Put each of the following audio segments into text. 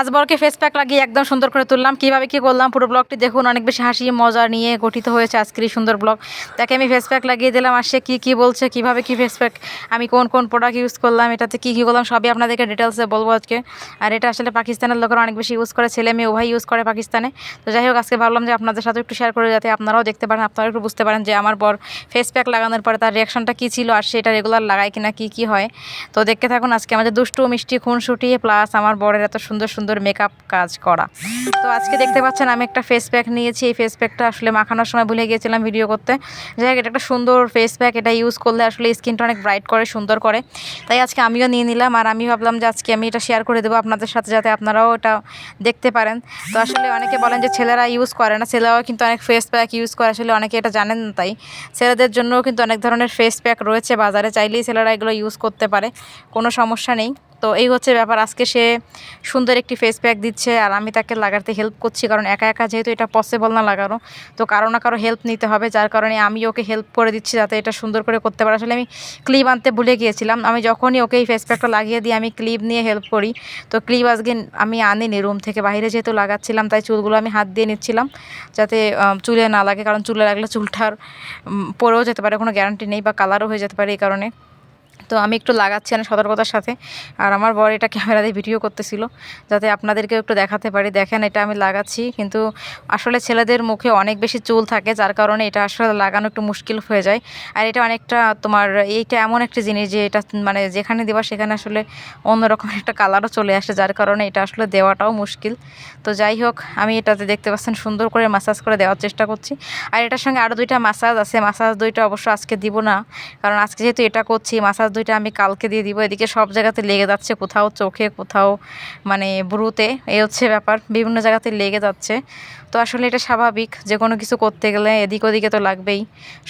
আজ বরকে face pack লাগিয়ে একদম সুন্দর করে তুললাম। কীভাবে কী করলাম? পুরো ব্লগটি দেখুন, অনেক বেশি হাসি, মজা নিয়ে গঠিত হয়েছে আজকের সুন্দর ব্লগ তাকে আমি ফেস প্যাক লাগিয়ে দিলাম, আর সে কী কী বলছে, কীভাবে কী ফেস প্যাক আমি কোন কোন প্রোডাক্ট ইউজ করলাম, এটাতে কী কী করলাম, সবই আপনাদেরকে ডিটেলসে বলব আজকে। আর এটা আসলে পাকিস্তানের লোকেরা অনেক বেশি ইউজ করে, ছেলে মেয়ে উভয় ইউজ করে পাকিস্তানে। তো যাই হোক, আজকে ভাবলাম যে আপনাদের সাথে একটু শেয়ার করে, যাতে আপনারাও দেখতে পারেন আপনারা একটু বুঝতে পারেন যে আমার বর ফেস প্যাক লাগানোর পরে তার রিয়াকশনটা কী ছিল, আর সেটা রেগুলার লাগায় কিনা, কী কী হয়। তো দেখতে থাকুন, আজকে আমাদের দুষ্টু, মিষ্টি খুন খুনসুটি প্লাস আমার বরের এত সুন্দর সুন্দর মেকআপ কাজ করা। তো আজকে দেখতে পাচ্ছেন আমি একটা ফেস প্যাক নিয়েছি। এই ফেস প্যাকটা আসলে মাখানোর সময় ভুলে গিয়েছিলাম ভিডিও করতে। যাই হোক, এটা একটা সুন্দর ফেস প্যাক এটা ইউজ করলে আসলে স্কিনটা অনেক ব্রাইট করে, সুন্দর করে। তাই আজকে আমিও নিয়ে নিলাম। আর আমি ভাবলাম যে আজকে আমি এটা শেয়ার করে দেবো আপনাদের সাথে যাতে আপনারাও এটা দেখতে পারেন। তো আসলে অনেকে বলেন যে ছেলেরা ইউজ করে না। ছেলেরাও কিন্তু অনেক ফেস প্যাক ইউজ করে। আসলে অনেকে এটা জানেন না তাই। ছেলেদের জন্যও কিন্তু অনেক ধরনের ফেস প্যাক রয়েছে। বাজারে চাইলেই ছেলেরা এগুলো ইউজ করতে পারে। কোনো সমস্যা নেই। তো এই হচ্ছে ব্যাপার। আজকে সে সুন্দর একটি ফেস প্যাক দিচ্ছে আর আমি তাকে লাগাতে হেল্প করছি কারণ একা একা যেহেতু এটা পসিবল না লাগানো, তো কারও না কারও হেল্প নিতে হবে, যার কারণে আমি ওকে হেল্প করে দিচ্ছি যাতে এটা সুন্দর করে করতে পারে। আসলে আমি ক্লিপ আনতে ভুলে গিয়েছিলাম, আমি যখনই ওকে এই ফেস প্যাকটা লাগিয়ে দিই, আমি ক্লিপ নিয়ে হেল্প করি। তো ক্লিপ আজকে আমি আনিনি রুম থেকে, বাইরে যেহেতু লাগাচ্ছিলাম, তাই চুলগুলো আমি হাত দিয়ে নিচ্ছিলাম যাতে চুলে না লাগে, কারণ চুলে লাগলে চুলটার পরেও যেতে পারে, কোনো গ্যারান্টি নেই বা কালারও হয়ে যেতে পারে এই কারণে। তো আমি একটু লাগাচ্ছি না সতর্কতার সাথে। আর আমার বর এটা ক্যামেরা দিয়ে ভিডিও করতেছিল, যাতে আপনাদেরকেও একটু দেখাতে পারি। দেখেন, এটা আমি লাগাচ্ছি, কিন্তু আসলে ছেলেদের মুখে অনেক বেশি চুল থাকে, যার কারণে এটা আসলে লাগানো একটু মুশকিল হয়ে যায়। আর এটা অনেকটা তোমার, এইটা এমন একটা জিনিস যে এটা মানে যেখানে দেওয়া সেখানে আসলে অন্যরকম একটা কালারও চলে আসে, যার কারণে এটা আসলে দেওয়াটাও মুশকিল। তো যাই হোক, আমি এটাতে দেখতে পাচ্ছেন সুন্দর করে মাসাজ করে দেওয়ার চেষ্টা করছি। আর এটার সঙ্গে আরও দুইটা মাসাজ আছে। মাসাজ দুইটা অবশ্য আজকে দিব না, কারণ আজকে যেহেতু এটা করছি মাসাজ দুইটা আমি কালকে দিয়ে দিব। এদিকে সব জায়গাতে লেগে যাচ্ছে কোথাও চোখে, কোথাও মানে ব্রুতে। এই হচ্ছে ব্যাপার, বিভিন্ন জায়গাতে লেগে যাচ্ছে। তো আসলে এটা স্বাভাবিক, যে কোনো কিছু করতে গেলে এদিক ওদিকে তো লাগবেই।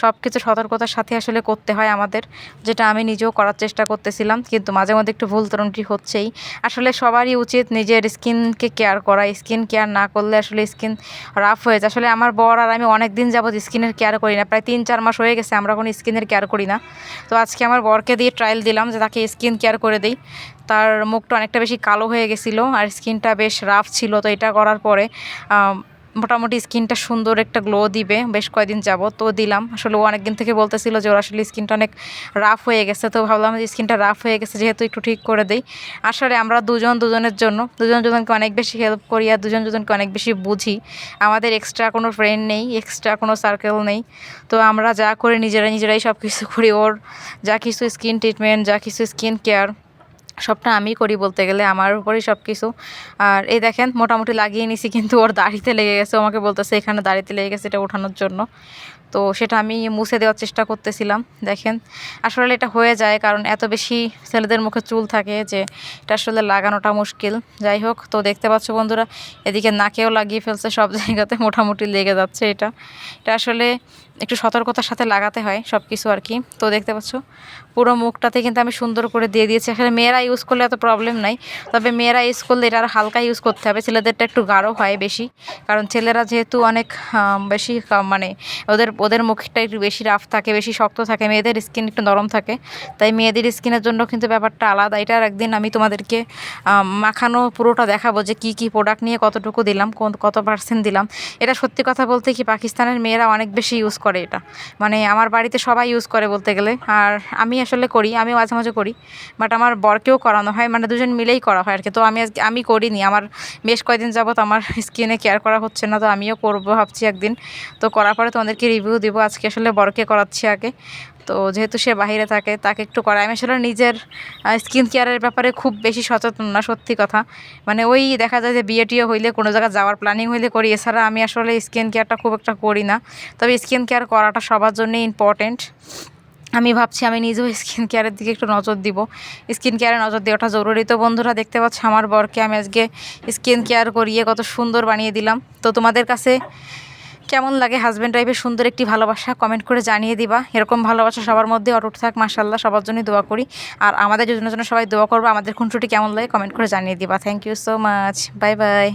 সব কিছু সতর্কতার সাথে আসলে করতে হয় আমাদের, যেটা আমি নিজেও করার চেষ্টা করতেছিলাম, কিন্তু মাঝে মধ্যে একটু ভুল ত্রুটি হচ্ছেই। আসলে সবারই উচিত নিজের স্কিনকে কেয়ার করা। স্কিন কেয়ার না করলে আসলে স্কিন রাফ হয়ে যায়। আসলে আমার বর আর আমি অনেক দিন যাবৎ স্কিনের কেয়ার করি না। প্রায় তিন চার মাস হয়ে গেছে, আমরা কোনো স্কিনের কেয়ার করি না। তো আজকে আমার বরকে দিয়ে ট্রায়াল দিলাম যে তাকে স্কিন কেয়ার করে দিই। তার মুখটা অনেকটা বেশি কালো হয়ে গেছিল আর স্কিনটা বেশ রাফ ছিল, তো এটা করার পরে মোটামুটি স্কিনটা সুন্দর একটা গ্লো দিবে, বেশ কয়েকদিন যাব তো দিলাম। আসলে ও অনেকদিন থেকে বলতেছিল যে ওর আসলে স্কিনটা অনেক রাফ হয়ে গেছে, তো ভাবলাম যে স্কিনটা রাফ হয়ে গেছে যেহেতু একটু ঠিক করে দিই। আসলে আমরা দুজন দুজনের জন্য, দুজন দুজনকে অনেক বেশি হেল্প করি আর দুজন দুজনকে অনেক বেশি বুঝি। আমাদের এক্সট্রা কোনো ফ্রেন্ড নেই এক্সট্রা কোনো সার্কেল নেই। তো আমরা যা করি নিজেরা নিজেরাই সব কিছু করি, ওর যা কিছু স্কিন ট্রিটমেন্ট যা কিছু স্কিন কেয়ার সবটা আমি করি বলতে গেলে, আমার উপরেই সব কিছু আর এই দেখেন, মোটামুটি লাগিয়ে নিছি, কিন্তু ওর দাড়িতে লেগে গেছে। আমাকে বলতেছে, এখানে দাড়িতে লেগে গেছে, এটা ওঠানোর জন্য। তো সেটা আমি মুছে দেওয়ার চেষ্টা করতেছিলাম, দেখেন। আসলে এটা হয়ে যায় কারণ এত বেশি ছেলেদের মুখে চুল থাকে যে এটা আসলে লাগানোটা মুশকিল। যাই হোক, তো দেখতে পাচ্ছ বন্ধুরা, এদিকে নাকেও লাগিয়ে ফেলছে, সব জায়গাতে মোটামুটি লেগে যাচ্ছে এটা। এটা আসলে একটু সতর্কতার সাথে লাগাতে হয় সব কিছু আর কি। তো দেখতে পাচ্ছ, পুরো মুখটাতে কিন্তু আমি সুন্দর করে দিয়ে দিয়েছি। আসলে মেয়েরা ইউজ করলে এত প্রবলেম নাই, তবে মেয়েরা ইউজ করলে এটা আর হালকা ইউজ করতে হবে। ছেলেদেরটা একটু গাঢ় হয় বেশি, কারণ ছেলেরা যেহেতু অনেক বেশি মানে ওদের ওদের মুখটা একটু বেশি রাফ থাকে, বেশি শক্ত থাকে, মেয়েদের স্কিন একটু নরম থাকে। তাই মেয়েদের স্কিনের জন্য কিন্তু ব্যাপারটা আলাদা। এটার একদিন আমি তোমাদেরকে মাখানো পুরোটা দেখাবো যে কি কি প্রোডাক্ট নিয়ে কতটুকু দিলাম, কোন, কত পার্সেন্ট দিলাম। এটা সত্যি কথা বলতে কি পাকিস্তানের মেয়েরা অনেক বেশি ইউজ করে এটা। মানে আমার বাড়িতে সবাই ইউজ করে বলতে গেলে। আর আমি আসলে করি আমি মাঝে মাঝে করি। বাট আমার বরকেও করানো হয় মানে দুজন মিলেই করা হয় আর কি তো আমি আজকে, আমি করিনি। আমার বেশ কয়েকদিন যাবত আমার স্কিনে কেয়ার করা হচ্ছে না, তো আমিও করব ভাবছি একদিন। তো করার পরে তোমাদেরকে রিভিউ দিব। আজকে আসলে বরকে করাচ্ছি আগে। তো যেহেতু সে বাইরে থাকে, তাকে একটু করাই। আমি আসলে নিজের স্কিন কেয়ারের ব্যাপারে খুব বেশি সচেতন না, সত্যি কথা। মানে ওই দেখা যায় যে বিয়ে টিয়ে হইলে, কোনো জায়গায় যাওয়ার প্ল্যানিং হইলে করি। এছাড়া আমি আসলে স্কিন কেয়ারটা খুব একটা করি না। তবে স্কিন কেয়ার করাটা সবার জন্যই ইম্পর্টেন্ট আমি ভাবছি আমি নিজেও স্কিন কেয়ারের দিকে একটু নজর দিব। স্কিন কেয়ারে নজর দেওয়াটা জরুরি। তো বন্ধুরা, দেখতে পাচ্ছ আমার বরকে আমি আজকে স্কিন কেয়ার করিয়ে কত সুন্দর বানিয়ে দিলাম। তো তোমাদের কাছে কেমন লাগে হাজব্যান্ড ওয়াইফের সুন্দর একটি ভালোবাসা কমেন্ট করে জানিয়ে দিবা। এরকম ভালোবাসা সবার মধ্যে অটুট থাক মাসাল্লাহ সবার জন্যই দোয়া করি। আর আমাদের জন্য জন্য সবাই দোয়া করব, আমাদের খুনসুটি কেমন লাগে কমেন্ট করে জানিয়ে দিবা। Thank you so much bye bye